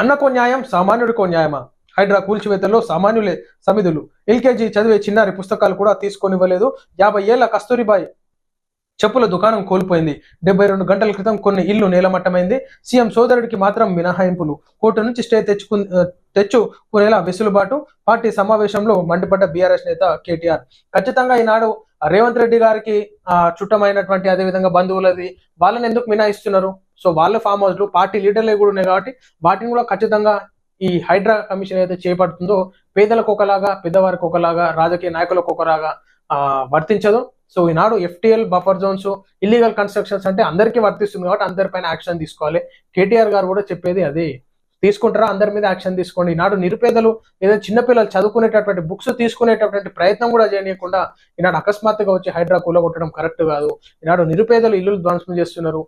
అన్నకో న్యాయం సామాన్యుడికో న్యాయమా? హైడ్రా కూల్చివేతల్లో సామాన్యులే సమిధులు. ఎల్కేజీ చదివే చిన్నారి పుస్తకాలు కూడా తీసుకొనివ్వలేదు. యాభై ఏళ్ళ కస్తూరిబాయి చెప్పుల దుకాణం కోల్పోయింది. డెబ్బై రెండు గంటల క్రితం కొన్ని ఇల్లు నేలమట్టమైంది. సీఎం సోదరుడికి మాత్రం మినహాయింపులు. కోర్టు నుంచి స్టే తెచ్చుకు తెచ్చుకునేలా వెసులుబాటు. పార్టీ సమావేశంలో మండిపడ్డ బీఆర్ఎస్ నేత కేటీఆర్. ఖచ్చితంగా ఈనాడు రేవంత్ రెడ్డి గారికి చుట్టమైనటువంటి అదేవిధంగా బంధువులది వాళ్ళని ఎందుకు మినాయిస్తున్నారు సో వాళ్ళ ఫామ్ హౌస్లు పార్టీ లీడర్లు కూడా ఉన్నాయి కాబట్టి వాటిని కూడా ఖచ్చితంగా ఈ హైడ్రా కమిషన్ ఏదైతే చేపడుతుందో పేదలకు ఒకలాగా పెద్దవారికి ఒకలాగా రాజకీయ నాయకులకు ఒకలాగా వర్తించదు. సో ఈనాడు FTL buffer zones illegal constructions అంటే అందరికీ వర్తిస్తుంది కాబట్టి అందరిపైన యాక్షన్ తీసుకోవాలి. కేటీఆర్ గారు కూడా చెప్పేది అదే. తీసుకుంటారా? అందరి మీద యాక్షన్ తీసుకోండి. ఈనాడు నిరుపేదలు ఏదైనా చిన్నపిల్లలు చదువుకునేటటువంటి బుక్స్ తీసుకునేటటువంటి ప్రయత్నం కూడా చేయనీయకుండా ఈనాడు అకస్మాత్తుగా వచ్చి హైడ్రా కూలగొట్టడం కరెక్ట్ కాదు. ఈనాడు నిరుపేదలు ఇల్లు ధ్వంసం చేస్తున్నారు.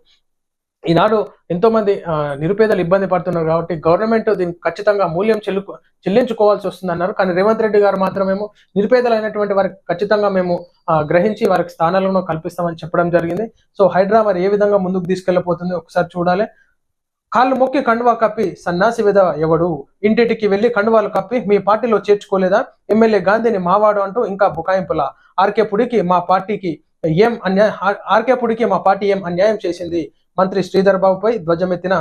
ఈనాడు ఎంతో మంది నిరుపేదలు ఇబ్బంది పడుతున్నారు కాబట్టి గవర్నమెంట్ దీనికి ఖచ్చితంగా మూల్యం చెల్లు చెల్లించుకోవాల్సి వస్తుంది అన్నారు కానీ రేవంత్ రెడ్డి గారు మాత్రమేమో నిరుపేదలైనటువంటి వారికి ఖచ్చితంగా మేము గ్రహించి వారికి స్థానాలను కల్పిస్తామని చెప్పడం జరిగింది. సో హైడ్రా మరి ఏ విధంగా ముందుకు తీసుకెళ్ళిపోతుంది ఒకసారి చూడాలి. కాళ్ళు మొక్కి కండువా కప్పి సన్నాసి విధ ఎవడు? ఇంటింటికి వెళ్ళి కండువాలు కప్పి మీ పార్టీలో చేర్చుకోలేదా? ఎమ్మెల్యే గాంధీని మావాడు అంటూ ఇంకా బుకాయింపుల. ఆర్కే పుడికి మా పార్టీకి ఏం అన్యాయం? ఆర్కే పుడికి మా పార్టీ ఏం అన్యాయం చేసింది? మంత్రి శ్రీధర్ బాబుపై ధ్వజమెత్తిన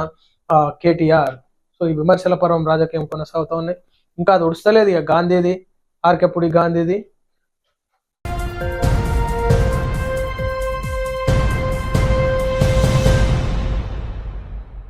కేటీఆర్. సో ఈ విమర్శల పర్వం రాజకీయం కొనసాగుతా ఉన్నాయి. ఇంకా అది ఉడుస్తలేదు ఇక గాంధీది ఆర్కే పుడి గాంధీది.